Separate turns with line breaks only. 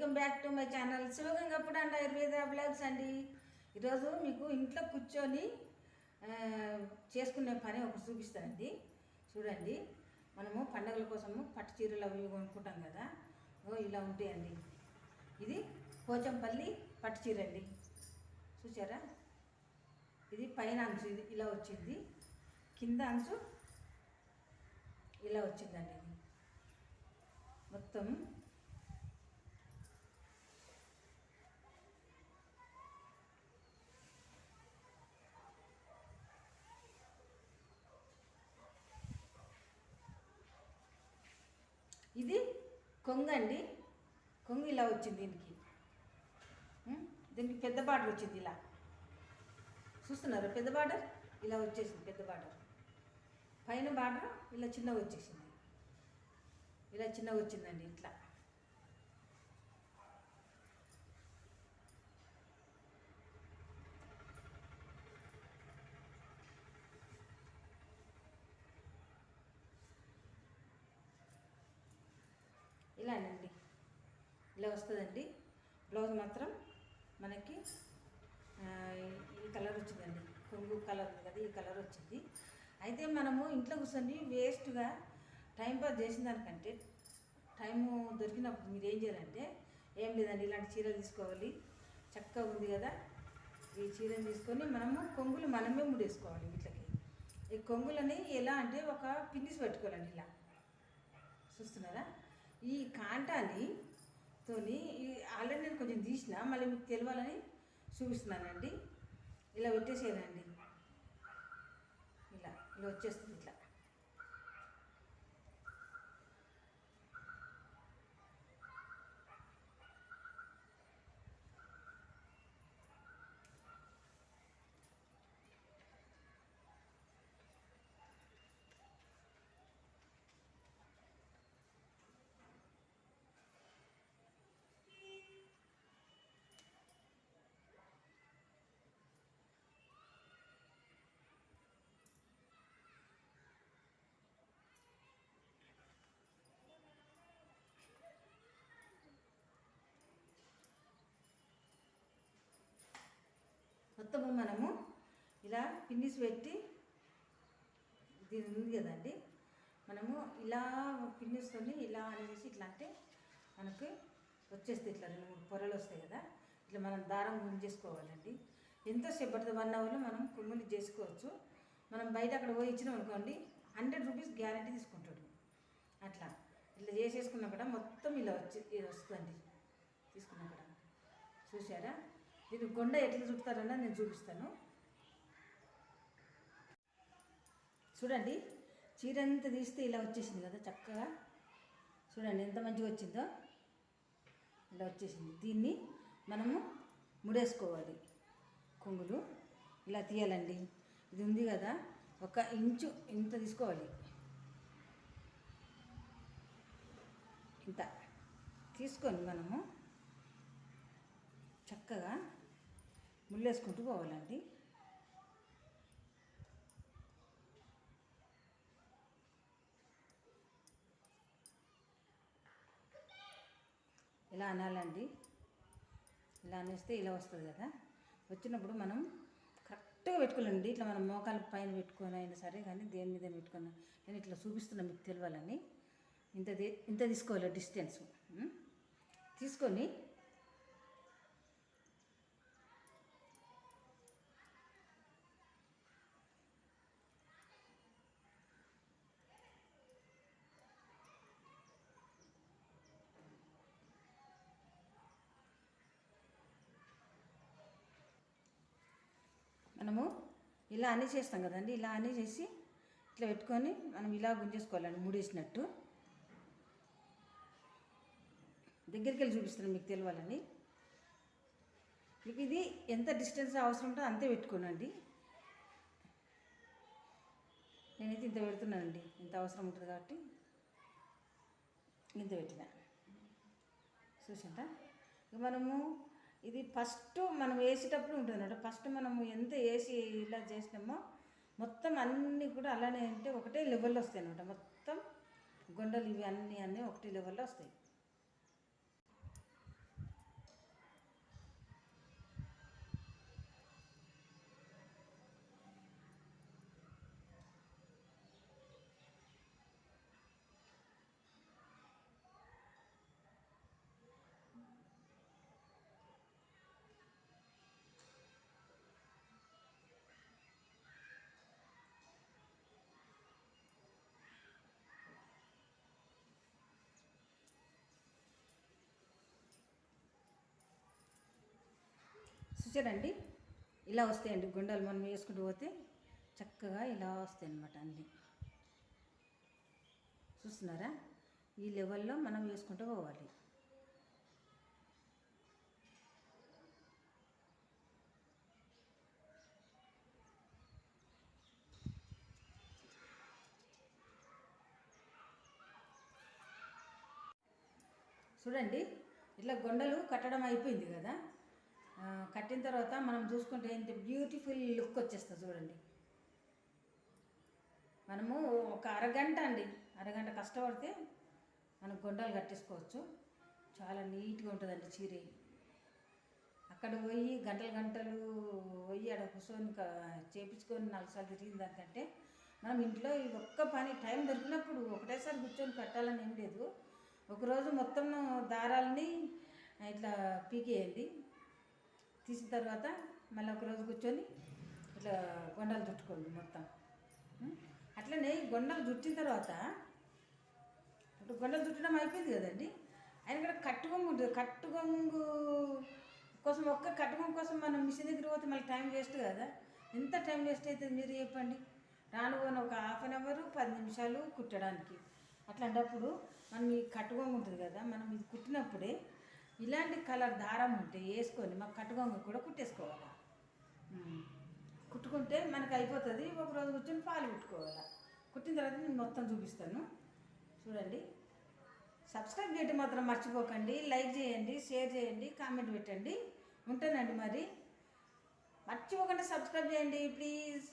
Welcome back to my channel. శివగంగప్పుడు and Ayurveda blogs అండి. ఈరోజు మీకు ఇంట్లో కూర్చొని చేసుకునే పని ఒకటి చూపిస్తానండి. చూడండి. మనము పండగల కోసము పట్టు చీరలు అవి కొనుక్కుంటాం కదా. ఓ ఇలా ఉంటాయండి. ఇది పోచంపల్లి పట్టు చీర అండి చూసారా? ఇది పైన అంచు ఇది ఇలా వచ్చింది. కింద అంచు ఇలా వచ్చిందండి ఇది. మొత్తం ఇది కొంగు అండి కొంగు ఇలా వచ్చింది దీనికి. దీనికి పెద్ద బార్డర్ వచ్చింది ఇలా. చూస్తున్నారు పెద్ద బార్డర్? ఇలా వచ్చేసింది పెద్ద బార్డర్. పైన బార్డర్ ఇలా చిన్నగా వచ్చేసింది. ఇలా చిన్నగా వచ్చిందండి ఇట్లా. ఇలానండి ఇలా వస్తుందండి. బ్లౌజ్ మాత్రం మనకి ఈ కలర్ వచ్చిందండి. కొంగు కలర్ ఉంది కదా ఈ కలర్ వచ్చింది. అయితే మనము ఇంట్లో కూర్చొని వేస్ట్గా టైం పాస్ చేసిన దానికంటే టైము దొరికినప్పుడు మీరు ఏం చేయాలంటే ఏం లేదండి ఇలాంటి చీరలు తీసుకోవాలి. చక్కగా ఉంది కదా. ఈ చీరను తీసుకొని మనము కొంగులు మనమే ముడేసుకోవాలి వీటికి. ఈ కొంగులని ఎలా అంటే ఒక పిన్నిస్ పెట్టుకోవాలండి ఇలా. చూస్తున్నారా? ఈ కాంటాన్ని తోని ఆల్రెడీ నేను కొంచెం తీసిన మళ్ళీ మీకు తెలవాలని చూపిస్తున్నానండి. ఇలా పెట్టేసేయాలండి ఇలా ఇలా వచ్చేస్తుంది ఇట్లా. మొత్తము మనము ఇలా పిన్నిస్ పెట్టి దీని ఉంది కదండి. మనము ఇలా పిన్నిస్తోని ఇలా అనేసి ఇట్లా అంటే మనకి వచ్చేస్తే ఇట్లా రెండు మూడు పొరలు వస్తాయి కదా. ఇట్లా మనం దారం గుంజేసుకోవాలండి. ఎంతోసేపు పడుతుంది? వన్ అవర్లో మనం కుమ్ములు చేసుకోవచ్చు. మనం బయట అక్కడ పోయి ఇచ్చినాం అనుకోండి హండ్రెడ్ రూపీస్ గ్యారంటీ తీసుకుంటాడు. అట్లా. ఇట్లా చేసేసుకున్నా కూడా మొత్తం ఇలా వచ్చి ఇది వస్తుందండి. తీసుకున్నా కూడా చూసారా ఇది గొండ ఎట్లా చుడతారన్నది నేను చూపిస్తాను. చూడండి చీర అంతా తీస్తే ఇలా వచ్చేసింది కదా చక్కగా. చూడండి ఎంత మంచిగా వచ్చిందో. ఇలా వచ్చేసింది. దీన్ని మనము ముడేసుకోవాలి. కొంగులు ఇలా తీయాలండి. ఇది ఉంది కదా ఒక ఇంచు ఇంత తీసుకోవాలి. ఇంత. తీసుకొని మనము చక్కగా ముళ్ళేసుకుంటూ పోవాలండి. ఇలా అనాలండి. ఇలా అనేస్తే ఇలా వస్తుంది కదా. వచ్చినప్పుడు మనం కరెక్ట్గా పెట్టుకోవాలండి. ఇట్లా మనం మోకాలు పైన పెట్టుకొని అయినా సరే కానీ దేని మీద పెట్టుకున్నా నేను ఇట్లా చూపిస్తున్నా మీకు తెలియాలని ఇంత ఇంత తీసుకోవాలి డిస్టెన్స్. తీసుకొని మనము ఇలా అన్నీ చేస్తాం కదండి ఇలా అన్నీ చేసి ఇట్లా పెట్టుకొని మనం ఇలా గుంజేసుకోవాలండి ముడేసినట్టు. దగ్గరికి వెళ్ళి చూపిస్తున్నాను మీకు తెలియాలని మీకు ఇది ఎంత డిస్టెన్స్ అవసరం ఉంటుందో అంతే పెట్టుకోనండి. నేనైతే ఇంత పెడుతున్నానండి ఇంత అవసరం ఉంటుంది కాబట్టి ఇంత పెట్టిన. చూసింటా ఇక మనము ఇది ఫస్ట్ మనం వేసేటప్పుడు ఉంటుంది అనమాట ఫస్ట్ మనము ఎంత వేసి ఇలా చేసినామో మొత్తం అన్నీ కూడా అలానే అంటే ఒకటే లెవెల్లో వస్తాయి అనమాట మొత్తం గొండలు ఇవి అన్నీ అన్నీ ఒకటే లెవెల్లో వస్తాయి. చూసారండి ఇలా వస్తాయండి గుండాలు. మనం వేసుకుంటూ పోతే చక్కగా ఇలా వస్తాయి అన్నమాట అన్నీ. చూస్తున్నారా? ఈ లెవెల్లో మనం వేసుకుంటూ పోవాలి. చూడండి. ఇట్లా గొండలు కట్టడం అయిపోయింది కదా? కట్టిన తర్వాత మనం చూసుకుంటే ఇంత బ్యూటిఫుల్ లుక్ వచ్చేస్తుంది చూడండి. మనము ఒక అరగంట అండి అరగంట కష్టపడితే మనం గుండలు కట్టేసుకోవచ్చు. చాలా నీట్గా ఉంటుందండి చీర. అక్కడ పోయి గంటలు గంటలు పోయి అక్కడ కూర్చొని చేపించుకొని నాలుగు తిరిగిన దానికంటే మనం ఇంట్లో ఈ ఒక్క పని టైం దొరికినప్పుడు ఒకటేసారి కూర్చొని కట్టాలని ఏం లేదు. ఒకరోజు మొత్తం దారాలని ఇట్లా పీకేయండి. తీసిన తర్వాత మళ్ళీ ఒకరోజు కూర్చొని ఇట్లా గొండలు చుట్టుకోండి మొత్తం. అట్లనే గొండలు చుట్టిన తర్వాత ఇప్పుడు గొండలు చుట్టడం అయిపోయింది కదండి? ఆయన కూడా కట్టుగొంగు ఉంటుంది. కట్టుగొంగు కోసం ఒక్క కట్టుగొంగు కోసం మనం మిషన్ దగ్గర పోతే మళ్ళీ టైం వేస్ట్ కదా. ఎంత టైం వేస్ట్ అవుతుంది మీరు చెప్పండి? రాను ఒక హాఫ్ అన్ అవర్ పది నిమిషాలు కుట్టడానికి. అట్లాంటప్పుడు మనం ఈ కట్టుగొంగు ఉంటుంది కదా మనం ఇది కుట్టినప్పుడే ఇలాంటి కలర్ దారం ఉంటే వేసుకొని మాకు కట్టుగొంగు కూడా కుట్టేసుకోవాలి. కుట్టుకుంటే మనకు అయిపోతుంది. ఒక రోజు కూర్చొని పాలు కుట్టుకోవాలి కుట్టిన తర్వాత నేను మొత్తం చూపిస్తాను. చూడండి. సబ్స్క్రైబ్ చేయడం మాత్రం మర్చిపోకండి. లైక్ చేయండి షేర్ చేయండి కామెంట్ పెట్టండి. ఉంటానండి మరి. మర్చిపోకుండా సబ్స్క్రైబ్ చేయండి ప్లీజ్